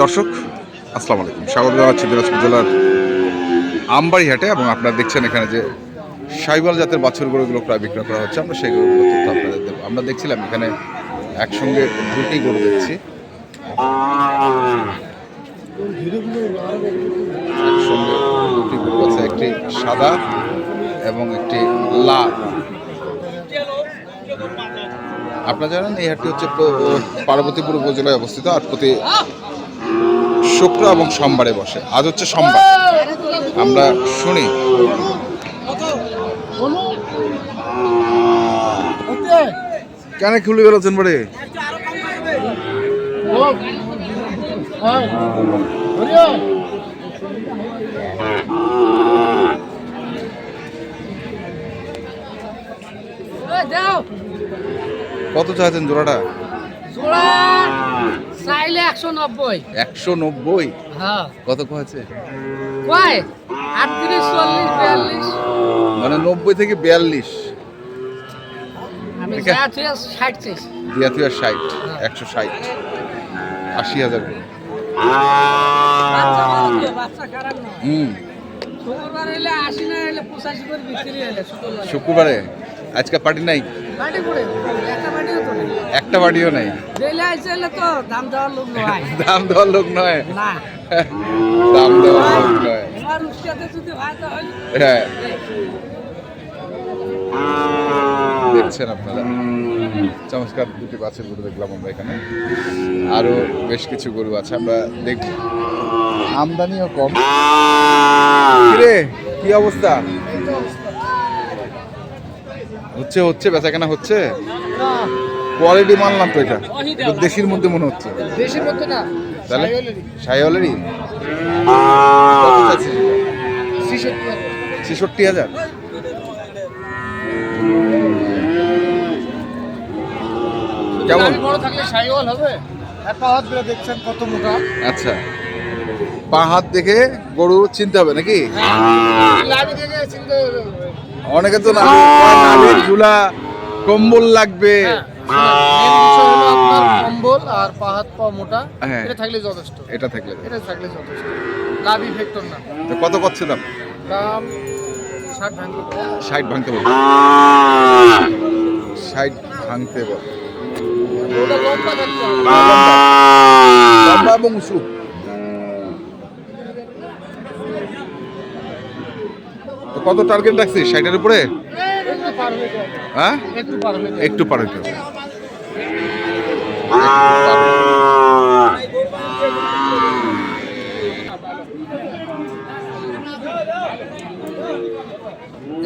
দর্শক, আসসালামু আলাইকুম। স্বাগত জানাচ্ছি দিনাজপুর জেলার আমবাড়ি হাটে এবং আপনারা দেখছেন এখানে যে সাইবাল জাতের বাছুর গরুগুলো প্রায় বিক্রয় করা হচ্ছে। আমরা সেই গরুগুলো তথ্য আপনাদের দেবো। আমরা দেখছিলাম এখানে একসঙ্গে দুটি গরু দেখছি। একসঙ্গে দুটি গরু আছে, একটি সাদা এবং একটি লাল। আপনারা জানেন, এই হাটটি হচ্ছে পার্বতীপুর উপজেলায় অবস্থিত। আর প্রতি শুক্র এবং সোমবারে বসে। আজ হচ্ছে সোমবার। আমরা শুনি। কেন খুলে বেরোচ্ছেন বাড়ি কত চাইছেন জোড়াটা? জোড়া। একশো নব্বই। একশো নব্বই? হ্যাঁ। কত কয়েছে? কয়? আটত্রিশ চল্লিশ বিয়াল্লিশ। মানে নব্বই থেকে বিয়াল্লিশ। ষাট একশো ষাট। আশি হাজার হুম। শুক্রবার আজকে পার্টি নাই? একটা বাড়িও নেই। দাম দেওয়ার লোক নয়। দাম দেওয়ার লোক নয়। দাম দেওয়ার লোক নয়। এবার উস্কাতে যদি হয়। দেখছেন আপনারা? চমৎকার দুটি বাছুর গরু দেখলাম আমরা এখানে। আরও বেশ কিছু গরু আছে। আমরা দেখব আমদানিও কম। কিরে কি অবস্থা? হচ্ছে হচ্ছে বেচা কেনা হচ্ছে? কোয়ালিটি মানলাম তো এটা? দেশির মধ্যে মনে হচ্ছে। দেশের মধ্যে না তাহলে? সাইওয়ালেরই। ছেষট্টি হাজার। কেমন? বড় থাকলে সাইওয়াল হবে? আর পাহাড় ধরে দেখছেন কত মোটা? আচ্ছা। পা হাত দেখে গরু চিনতে হবে নাকি? দেখে চিন্তা অনেকে তো নাভি ঝুলা কম্বল লাগবে। আপনার কম্বল আর পাহাড় পা মোটা হ্যাঁ। এটা থাকলে যথেষ্ট। এটা থাকলে এটা থাকলে যথেষ্ট। ফ্যাক্টর না। তো কত করছে দাম? দাম ষাট ভাঙবে ষাট ভাঙতে বল ষাট ভাঙতে বল ওটা লম্বা থাকতে হবে। লম্বা। এবং উঁচু। তো কত টার্গেট রাখছিস? ষাটের উপরে? হয়ে একটু পার হইতে।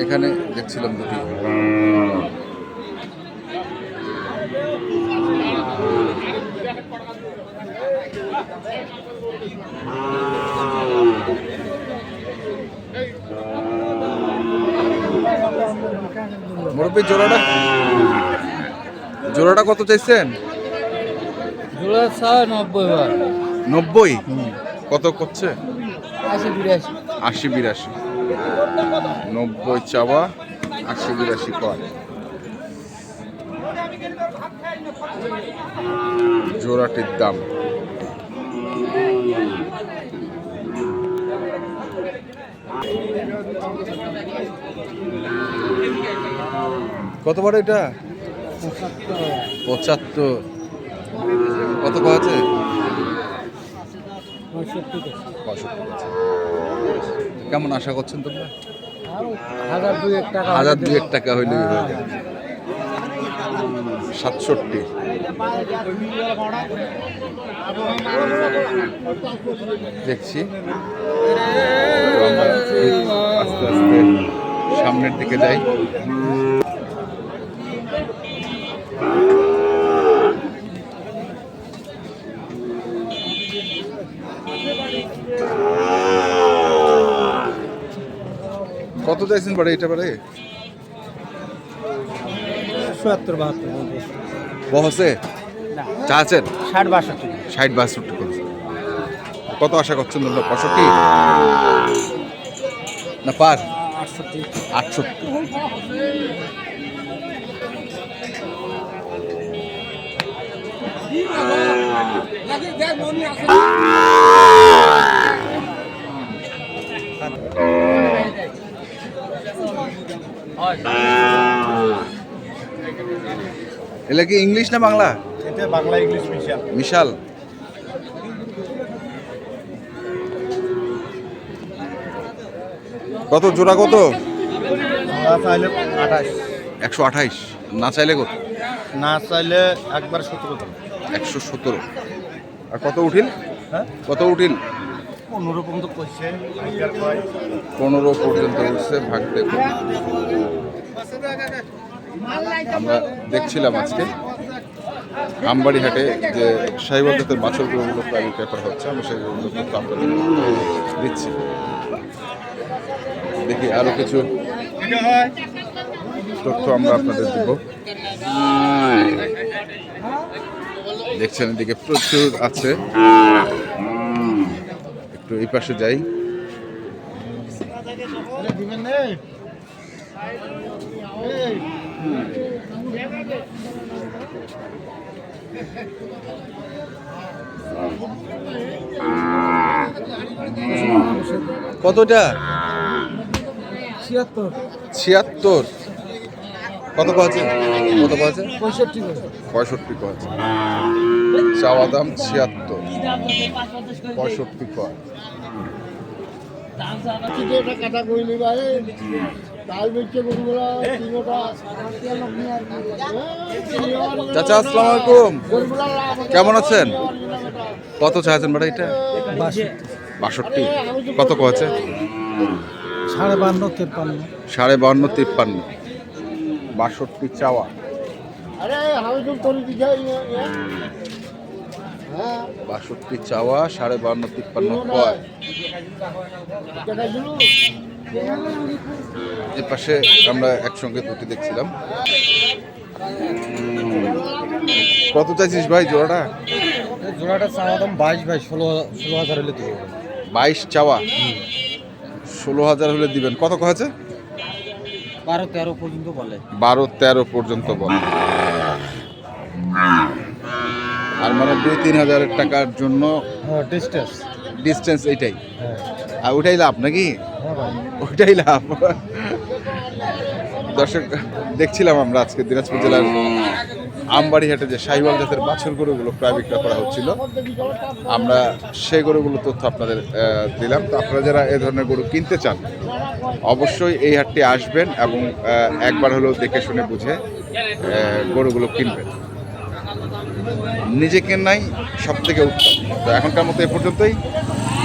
এখানে দেখছিলাম দুটি মুরব্বী জোড়াটা? জোড়াটা কত চাইছেন? জোড়া ছয় নব্বই বার। নব্বই? কত করছে? আশি বিরাশি। আশি বিরাশি। নব্বই চাওয়া আশি বিরাশি কয় জোড়াটির দাম। কত বড় এটা? পঁচাত্তর। কত আছে? আছে। কেমন আশা করছেন তোমরা? হাজার দুই টাকা হাজার দুয়েক টাকা হইলে সাতষট্টি। দেখছি। সামনের দিকে যাই। কত চাইছেন বাড়ি এটা বাড়ি? চুয়াত্তর বাহাত্তর বহসে চা ষাট বাষট্টি। ষাট বাষট্টি করছে কত আশা করছেন পঁয়ষট্টি না পার আটষট্টি। আটষট্টি এগুলা কি ইংলিশ না বাংলা? এটা বাংলা ইংলিশ মিশাল। মিশাল। কত? জোড়া কত? একশো আঠাইশ না চাইলে কত? না চাইলে একবার সতেরো একশো সতেরো। আর কত উঠিল? হ্যাঁ? কত উঠিল? পনেরো পর্যন্ত করছে পনেরো পর্যন্ত উঠছে ভাগতে আমরা দেখছিলাম আজকে। আমবাড়ি হাটে যে সাহিবাজাতের বাছরগুলোগুলো প্রায় পেপার হচ্ছে আমরা সেগুলো আপনাদের দিচ্ছি। দেখি আরও কিছু তথ্য আমরা আপনাদের দিব। দেখছেন এদিকে প্রচুর আছে। একটু এই পাশে যাই। কতটা? ছিয়াত্তর। ছিয়াত্তর। কত পাচ্ছে কত পাচ্ছে পঁয়ষট্টি পঁয়ষট্টি পাচ্ছে চাওয়া দাম ছিয়াত্তর। পঁয়ষট্টি কয় চাচা আসসালামু আলাইকুম কেমন আছেন কত চাইছেন বেটা এটা বাষট্টি কত আছে সাড়ে বান্ন তেপ্পান্ন সাড়ে বান্ন তিপ্পান্ন বাষট্টি চাওয়া হ্যাঁ বাষট্টি চাওয়া সাড়ে বান্ন তিপ্পান্ন কয় এর পাশে আমরা একসঙ্গে দুটি দেখছিলাম। কত চাইছিস ভাই জোড়াটা? জোড়াটা চাওয়া দাম বাইশ বাইশ ষোলো ষোলো হাজার হলে দিব। বাইশ চাওয়া? ষোলো হাজার হলে দিবেন। কত আছে বারো তেরো পর্যন্ত বলে। বারো তেরো পর্যন্ত বল। আর মানে দুই তিন হাজার টাকার জন্য হ্যাঁ ডিস্টেন্স ডিস্টেন্স এইটাই। হ্যাঁ। আর ওইটাই লাভ নাকি? ওইটাই লাভ। দর্শক, দেখছিলাম আমরা আজকে দিনাজপুর জেলার আমবাড়ি হাটে যে সাহিওয়াল জাতের বাছুর গরুগুলো প্রায় বিক্রয় করা হচ্ছিল। আমরা সেই গরুগুলো তথ্য আপনাদের দিলাম। তো আপনারা যারা এ ধরনের গরু কিনতে চান, অবশ্যই এই হাটটি আসবেন এবং একবার হলেও দেখে শুনে বুঝে গরুগুলো কিনবেন। নিজে কেনাই সব থেকে উত্তম। তো এখনকার মতো এ পর্যন্তই।